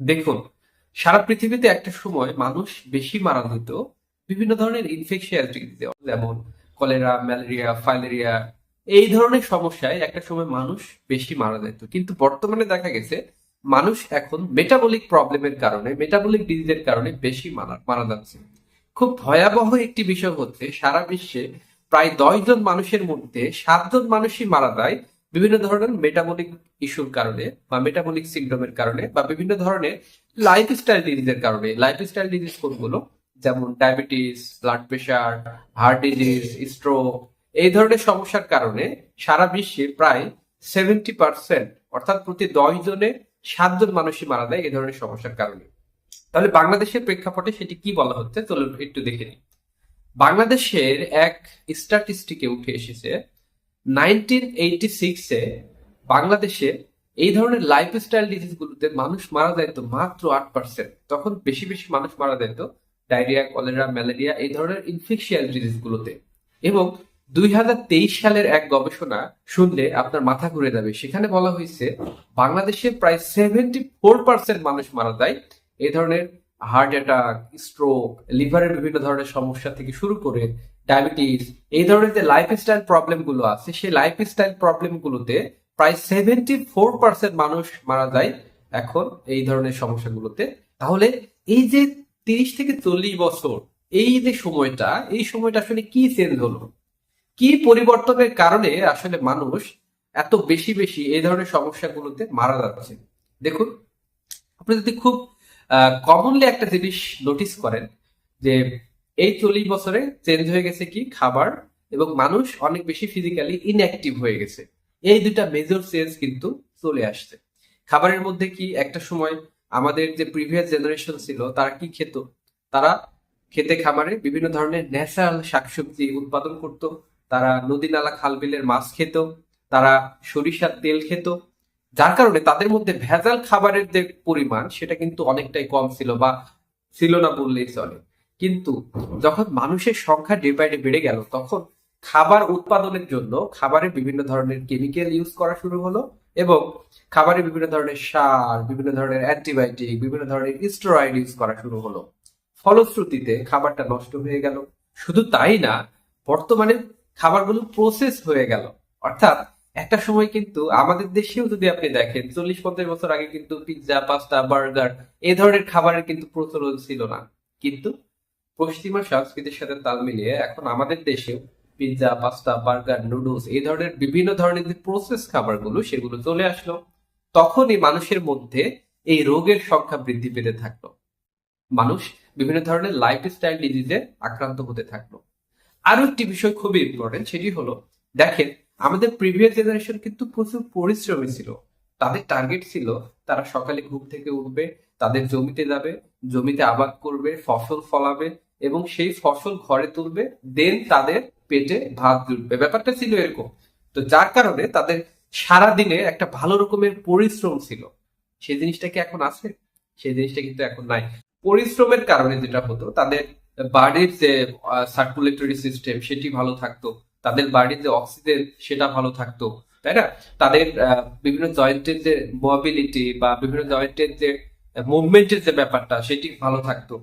দেখুন, সারা পৃথিবীতে একটা সময় মানুষ বেশি মারা যেত বিভিন্ন ধরনের ইনফেকশিয়াস ডিজিজে যেমন কলেরা ম্যালেরিয়া ফাইলেরিয়া এই ধরনের সমস্যায় একটা সময় মানুষ বেশি মারা যেত কিন্তু বর্তমানে দেখা গেছে, মানুষ এখন মেটাবলিক প্রবলেমের কারণে মেটাবলিক ডিজিজের কারণে বেশি মারা মারা যাচ্ছে খুব ভয়াবহ একটি বিষয় হচ্ছে, সারা বিশ্বে প্রায় দশ জন মানুষের মধ্যে সাতজন মানুষই মারা যায় বিভিন্ন ধরনের মেটাবলিক ইস্যুর কারণে বা মেটাবলিক সিন্ড্রোমের কারণে বা বিভিন্ন ধরনের লাইফস্টাইল ডিজিজের কারণে। লাইফস্টাইল ডিজিজ কোনগুলো? যেমন diabetes blood pressure heart disease stroke এই ধরনের সমস্যার কারণে সারা বিশ্বে প্রায় সেভেন্টি পার্সেন্ট অর্থাৎ প্রতি দশ জনে সাতজন মানুষই মারা যায় এই ধরনের সমস্যার কারণে। তাহলে বাংলাদেশের প্রেক্ষাপটে সেটি কি বলা হচ্ছে? চলুন একটু দেখে নিই। বাংলাদেশের এক স্ট্যাটিস্টিকে উঠে এসেছে নাইনটিন এইটি সিক্সে বাংলাদেশে এই ধরনের লাইফস্টাইল ডিজিজগুলোতে মানুষ মারা যাইতো মাত্র আট পার্সেন্ট তখন বেশি বেশি মানুষ মারা যাইতো ডায়রিয়া কলেরা ম্যালেরিয়া এই ধরনের ইনফেকশিয়াল ডিজিজগুলোতে এবং দুই হাজার তেইশ সালের এক গবেষণা শুনলে আপনার মাথা ঘুরে যাবে। সেখানে বলা হয়েছে, বাংলাদেশে প্রায় সেভেন্টি ফোর পার্সেন্ট মানুষ মারা যায় এই ধরনের হার্ট অ্যাটাক স্ট্রোক লিভারের বিভিন্ন ধরনের সমস্যা থেকে শুরু করে ডায়াবেটিস এই ধরনের যে লাইফস্টাইল প্রবলেমগুলো আছে, সেই লাইফস্টাইল প্রবলেম গুলোতে প্রায় সেভেন্টি ফোর পার্সেন্ট মানুষ মারা যায় এখন এই ধরনের সমস্যাগুলোতে। তাহলে এই যে তিরিশ থেকে চল্লিশ বছর, এই যে সময়টা, এই সময়টা আসলে কি চেঞ্জ হলো? কি পরিবর্তনের কারণে আসলে মানুষ এত বেশি বেশি এই ধরনের সমস্যাগুলোতে মারা যাচ্ছে? দেখুন, আপনি যদি খুব কমনলি একটা জিনিস নোটিস করেন যে এই চল্লিশ বছরে চেঞ্জ হয়ে গেছে কি? খাবার এবং মানুষ অনেক বেশি ফিজিক্যালি ইনঅ্যাক্টিভ হয়ে গেছে। এই দুইটা মেজর চেঞ্জ কিন্তু চলে আসছে। খাবারের মধ্যে কি একটা সময় আমাদের যে প্রিভিয়াস জেনারেশন ছিল, তারা কি খেত? তারা খেতে খামারে বিভিন্ন ধরনের ন্যাচারাল শাকসবজি উৎপাদন করত। তারা নদী নালা খাল বিলের মাছ খেত, তারা সরিষার তেল খেত। যার কারণে তাদের মধ্যে ভেজাল খাবারের যে পরিমাণ, সেটা কিন্তু অনেকটাই কম ছিল বা ছিল না বললেই চলে। কিন্তু যখন মানুষের সংখ্যা ডে বাই ডে বেড়ে গেল, তখন খাবার উৎপাদনের জন্য খাবারে বিভিন্ন ধরনের কেমিক্যাল ইউজ করা শুরু হলো এবং খাবারে বিভিন্ন ধরনের সার, বিভিন্ন ধরনের অ্যান্টিবায়োটিক বিভিন্ন ধরনের স্টেরয়েড ইউজ করা শুরু হলো। ফলশ্রুতিতে খাবারটা নষ্ট হয়ে গেল। শুধু তাই না, বর্তমানে খাবারগুলো প্রসেস হয়ে গেল। অর্থাৎ একটা সময় কিন্তু আমাদের দেশেও যদি আপনি দেখেন, চল্লিশ পঞ্চাশ বছর আগে কিন্তু পিৎজা পাস্তা বার্গার এ ধরনের খাবারের কিন্তু প্রচলন ছিল না। কিন্তু পশ্চিমা সংস্কৃতির সাথে তাল মিলিয়ে এখন আমাদের দেশেও পিৎজা, পাস্তা, বার্গার, নুডলস এই ধরনের বিভিন্ন ধরনের যে প্রসেস খাবারগুলো সেগুলো চলে আসলো। তখনই মানুষের মধ্যে এই রোগের সংখ্যা বৃদ্ধি পেতে থাকল। মানুষ বিভিন্ন ধরনের লাইফস্টাইল ডিজিজে আক্রান্ত হতে থাকল। আরও একটি বিষয় খুবই ইম্পর্টেন্ট সেটি হলো, দেখেন, আমাদের প্রিভিয়াস জেনারেশন কিন্তু প্রচুর পরিশ্রমী ছিল। তাদের টার্গেট ছিল তারা সকালে ঘুম থেকে উঠবে, তাদের জমিতে যাবে, জমিতে আবাদ করবে, ফসল ফলাবে এবং সেই ফসল ঘরে তুলবে দেন তাদের পেটে ভাত জুটবে। ব্যাপারটা ছিল এরকম। তো যার কারণে তাদের সারা দিনে একটা ভালো রকমের পরিশ্রম ছিল। সেই জিনিসটা কি এখন আছে? সেই জিনিসটা কিন্তু এখন নাই। পরিশ্রমের কারণে যেটা হতো, তাদের বাড়ির যে সার্কুলেটরি সিস্টেম সেটি ভালো থাকতো, তাদের বাড়ির যে অক্সিজেন সেটা ভালো থাকতো, তাই না? তাদের বিভিন্ন জয়েন্টের যে মোবিলিটি বা বিভিন্ন জয়েন্টের যে মুভমেন্টের যে ব্যাপারটা সেটি ভালো থাকতো।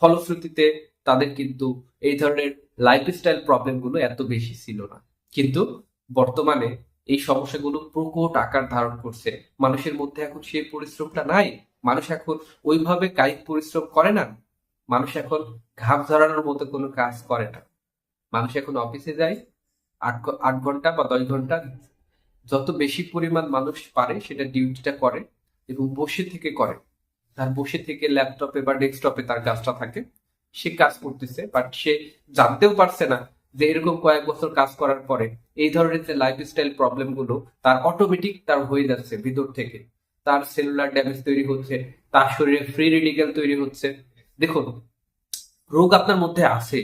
ফলশ্রুতিতে তাদের কিন্তু এই ধরনের লাইফস্টাইল প্রবলেমগুলো এত বেশি ছিল না। কিন্তু বর্তমানে এই সমস্যাগুলো প্রকট আকার ধারণ করছে। মানুষের মধ্যে এখন সেই পরিশ্রমটা নাই। মানুষ এখন ওইভাবে কায়িক পরিশ্রম করে না। মানুষ এখন ঘাম ধরানোর মতো কোনো কাজ করে না। মানুষ এখন অফিসে যায়, আট আট ঘণ্টা বা দশ ঘণ্টা যত বেশি পরিমাণ মানুষ পারে সেটা ডিউটিটা করে এবং বসে থেকে করে। তার বসে থেকে ল্যাপটপে বা ডেস্কটপে তার কাজটা থাকে। সে কাজ করতেছে বাট সে জানতেও পারছে না যে এরকম কয়েক বছর কাজ করার পরে এই ধরনের যে লাইফস্টাইল প্রবলেমগুলো, তার অটোমেটিক তার হয়ে যাচ্ছে ভিতর থেকে। তার সেলুলার ড্যামেজ তৈরি হচ্ছে, তার শরীরে ফ্রি রেডিক্যাল তৈরি হচ্ছে। দেখুন, রোগ আপনার মধ্যে আছে,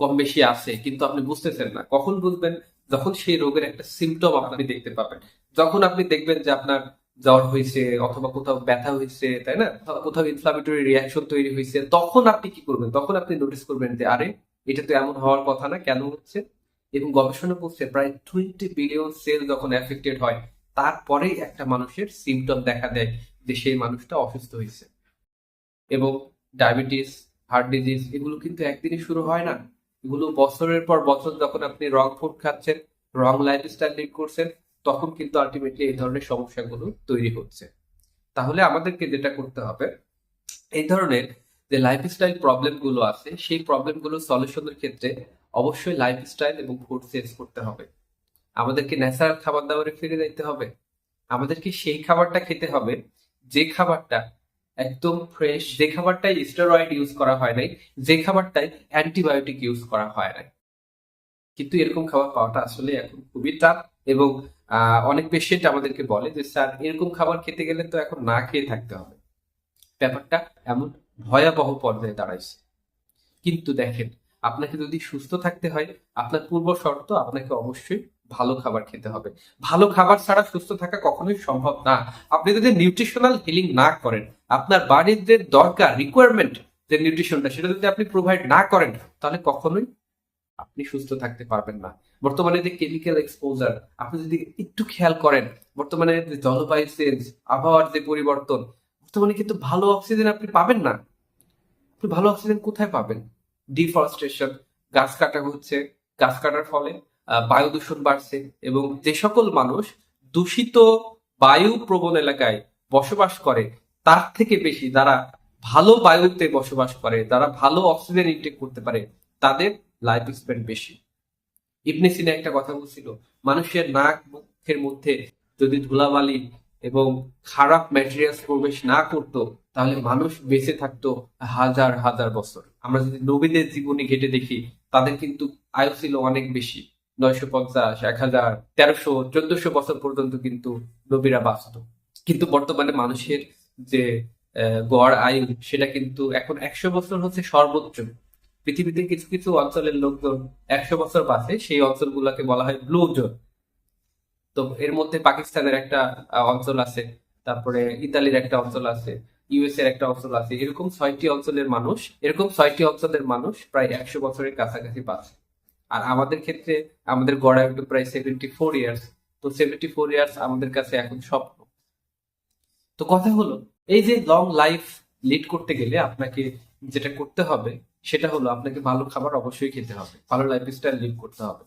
কম বেশি আছে, কিন্তু আপনি বুঝতেছেন না। কখন বুঝবেন? যখন সেই রোগের একটা সিমটম আপনি দেখতে পাবেন। যখন আপনি দেখবেন যে আপনার জ্বর হয়েছে অথবা কোথাও ব্যথা হয়েছে, তাই না? কোথাও ইনফ্লামেটরি রিয়াকশন তৈরি হয়েছে, তখন আপনি কি করবেন? তখন আপনি নোটিস করবেন যে, আরে, এটা তো এমন হওয়ার কথা না, কেন হচ্ছে? এবং গবেষণা করছে প্রায় টোয়েন্টি বিলিয়ন সেল যখন এফেক্টেড হয়, তারপরেই একটা মানুষের সিমটম দেখা দেয় যে, সেই মানুষটা অসুস্থ হয়েছে। এবং ডায়াবেটিস হার্ট ডিজিজ এগুলো কিন্তু একদিনে শুরু হয় না। এগুলো বছরের পর বছর যখন আপনি রং ফুড খাচ্ছেন, রং লাইফস্টাইল লিড করছেন তখন কিন্তু আলটিমেটলি এই ধরনের সমস্যাগুলো তৈরি হচ্ছে। তাহলে আমাদেরকে যেটা করতে হবে, এই ধরনের যে লাইফস্টাইল প্রবলেমগুলো আছে, সেই প্রবলেমগুলো সলিউশনের ক্ষেত্রে অবশ্যই লাইফস্টাইল এবং ফুড চেঞ্জ করতে হবে। আমাদেরকে ন্যাচারাল খাবার দাবারে ফিরে যাইতে হবে। আমাদেরকে সেই খাবারটা খেতে হবে, যে খাবারটা একদম ফ্রেশ যে খাবারটাই স্টেরয়েড ইউজ করা হয় নাই, যে খাবারটাই অ্যান্টিবায়োটিক ইউজ করা হয় নাই। কিন্তু এরকম খাবার পাওয়াটা আসলে এখন খুবই টাফ এবং অনেক পেশেন্ট আমাদেরকে বলে যে, স্যার, এরকম খাবার খেতে গেলে তো এখন না খেয়ে থাকতে হবে। ব্যাপারটা এমন ভয়াবহ পর্যায়ে দাঁড়াইছে। কিন্তু দেখেন, আপনাকে যদি সুস্থ থাকতে হয়, আপনার পূর্ব শর্ত আপনাকে অবশ্যই ভালো খাবার খেতে হবে। ভালো খাবার ছাড়া সুস্থ থাকা কখনোই সম্ভব না। আপনি যদি নিউট্রিশনাল হিলিং না করেন, আপনার বাড়ির যে দরকার রিকোয়ারমেন্ট যে নিউট্রিশনটা সেটা যদি আপনি প্রোভাইড না করেন, তাহলে কখনোই আপনি সুস্থ থাকতে পারবেন না। বর্তমানে যে কেমিক্যাল এক্সপোজার আপনি যদি একটু খেয়াল করেন, বর্তমানে যে জলবায়ু চেঞ্জ আবহাওয়ার যে পরিবর্তন, বর্তমানে কিন্তু ভালো অক্সিজেন আপনি পাবেন না। আপনি ভালো অক্সিজেন কোথায় পাবেন? ডিফরেস্টেশন গাছ কাটা হচ্ছে। গাছ কাটার ফলে বায়ু দূষণ বাড়ছে এবং যে সকল মানুষ দূষিত বায়ু প্রবণ এলাকায় বসবাস করে, তার থেকে বেশি যারা ভালো বায়ুতে বসবাস করে, যারা ভালো অক্সিজেন ইনটেক করতে পারে, তাদের লাইফ স্প্যান বেশি। ইবনে সিনা একটা কথা বলছিল, মানুষের নাক মুখের মধ্যে যদি ধুলাবালি এবং খারাপ ম্যাটেরিয়ালস প্রবেশ না করতো, তাহলে মানুষ বেঁচে থাকতো হাজার হাজার বছর। আমরা যদি নবীদের জীবনী ঘেটে দেখি, তাদের কিন্তু আয়ু ছিল অনেক বেশি। নয়শো পঞ্চাশ, এক হাজার, তেরোশো, চোদ্দশো বছর পর্যন্ত কিন্তু নবীরা বাঁচত। কিন্তু বর্তমানে মানুষের যে গড় আয়ু, সেটা কিন্তু এখন একশো বছর হচ্ছে সর্বোচ্চ। পৃথিবীতে কিছু কিছু অঞ্চলের লোকজন একশো বছর বাঁচে, সেই অঞ্চলগুলোকে বলা হয় ব্লু জোন তো এর মধ্যে পাকিস্তানের একটা অঞ্চল আছে, তারপরে ইতালির একটা অঞ্চল আছে ইউএস এর একটা অঞ্চল আছে, এরকম ছয়টি অঞ্চলের মানুষ, এরকম ছয়টি অঞ্চলের মানুষ প্রায় একশো বছরের কাছাকাছি বাঁচে। আর আমাদের ক্ষেত্রে আমাদের গড় আয়ু প্রায় সেভেন্টি ফোর ইয়ার্স তো সেভেন্টি ফোর ইয়ার্স আমাদের কাছে এখন স্বপ্ন। তো কথা হলো, এই যে লং লাইফ লিড করতে গেলে আপনাকে যেটা করতে হবে সেটা হলো আপনাকে ভালো খাবার অবশ্যই খেতে হবে। ভালো লাইফস্টাইল লিড করতে হবে।